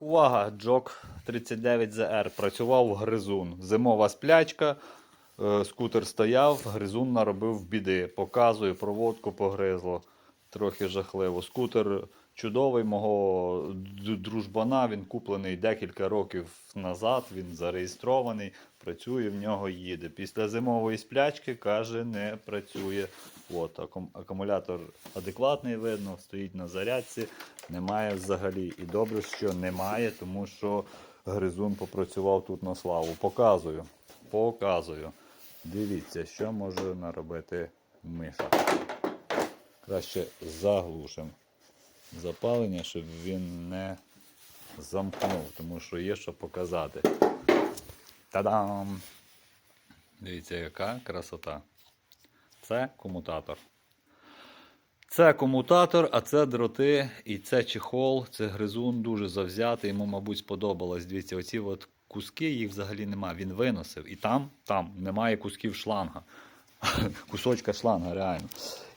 Увага! Джок 39ZR. Працював гризун. Зимова сплячка. е, Скутер стояв, гризун наробив біди. Показую, проводку погризло. Трохи жахливо. Скутер чудовий мого дружбана. Він куплений декілька років назад. Він зареєстрований, працює, в нього їде. Після зимової сплячки каже, не працює. От, акумулятор адекватний видно, стоїть на зарядці, немає взагалі. І добре, що немає, тому що гризун попрацював тут на славу. Показую. Показую. Дивіться, що може наробити миша. Краще заглушимо запалення, щоб він не замкнув, тому що є що показати. Та-дам! Дивіться, яка красота. Це комутатор. Це комутатор, а це дроти, і це чехол, це гризун дуже завзятий. Йому, мабуть, сподобалось. Дивіться, оці от куски, їх взагалі нема. Він виносив. І там, там немає кусків шланга. Кусочка шланга, реально.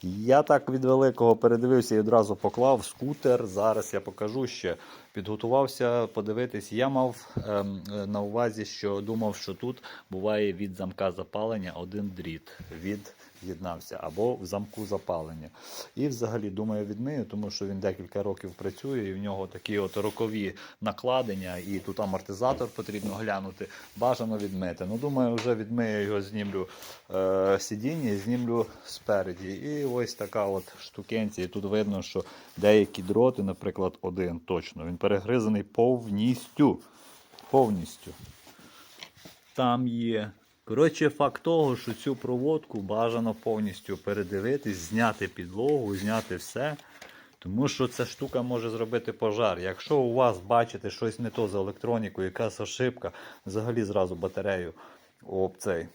Я так від великого передивився і одразу поклав скутер. Зараз я покажу ще. Підготувався подивитись. Я мав ем, на увазі, що думав, що тут буває від замка запалення один дріт. Від єднався або в замку запалення. І взагалі думаю, відмию, тому що він декілька років працює, і в нього такі от рокові накладення, і тут амортизатор потрібно глянути. Бажано відмити. Ну, думаю, вже відмию його, знімлю е, сидіння знімлю спереді. І ось така от штукенція. І тут видно, що деякі дроти, наприклад, один точно, він перегризаний повністю. Повністю. Там є. Коротше, факт того, що цю проводку бажано повністю передивитись, зняти підлогу, зняти все. Тому що ця штука може зробити пожар. Якщо у вас бачите щось не то з електронікою, якась ошибка, взагалі зразу батарею об цей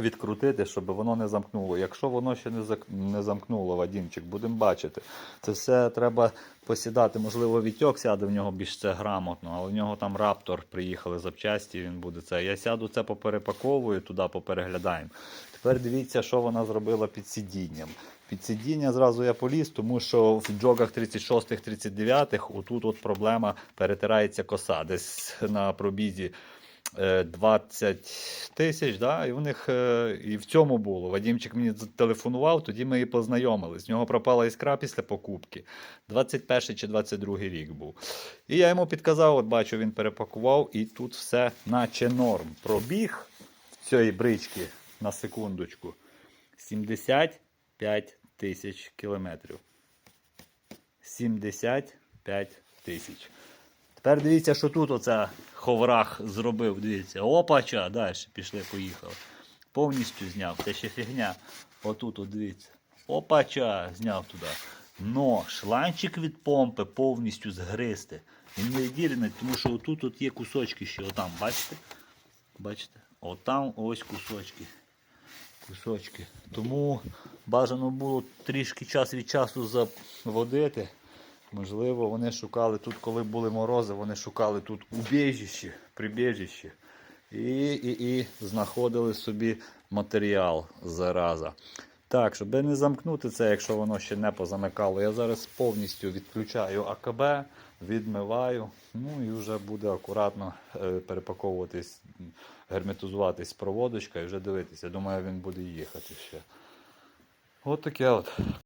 відкрутити, щоб воно не замкнуло. Якщо воно ще не замкнуло, Вадімчик, будемо бачити. Це все треба посідати. Можливо, Вітьок сяде в нього більш це грамотно, але в нього там раптор приїхали запчасті, він буде це. Я сяду це поперепаковую, туди попереглядаємо. Тепер дивіться, що вона зробила під сидінням. Під сидіння зразу я поліз, тому що в джогах 36-39 отут от проблема перетирається коса. Десь на пробізі 20 тисяч, да? і в них е, і в цьому було. Вадімчик мені телефонував, тоді ми і познайомились. В нього пропала іскра після покупки. 21 чи 22 рік був. І я йому підказав, от бачу, він перепакував, і тут все наче норм. Пробіг цієї брички на секундочку 75 тисяч кілометрів. 75 тисяч. Тепер дивіться, що тут оце ховрах зробив. Дивіться, опача, далі пішли, поїхали. Повністю зняв. Це ще фігня. Отут, от дивіться. Опача, зняв туди. Но шланчик від помпи повністю згристи. Він не відділений, тому що отут от є кусочки ще отам, бачите? Бачите? Отам ось кусочки. Кусочки. Тому бажано було трішки час від часу заводити. Можливо, вони шукали тут, коли були морози, вони шукали тут убіжище, прибіжище. І, і, і знаходили собі матеріал зараза. Так, щоб не замкнути це, якщо воно ще не позамикало, я зараз повністю відключаю АКБ, відмиваю, ну і вже буде акуратно е, перепаковуватись, герметизуватись проводочка і вже дивитися. Думаю, він буде їхати ще. От таке от.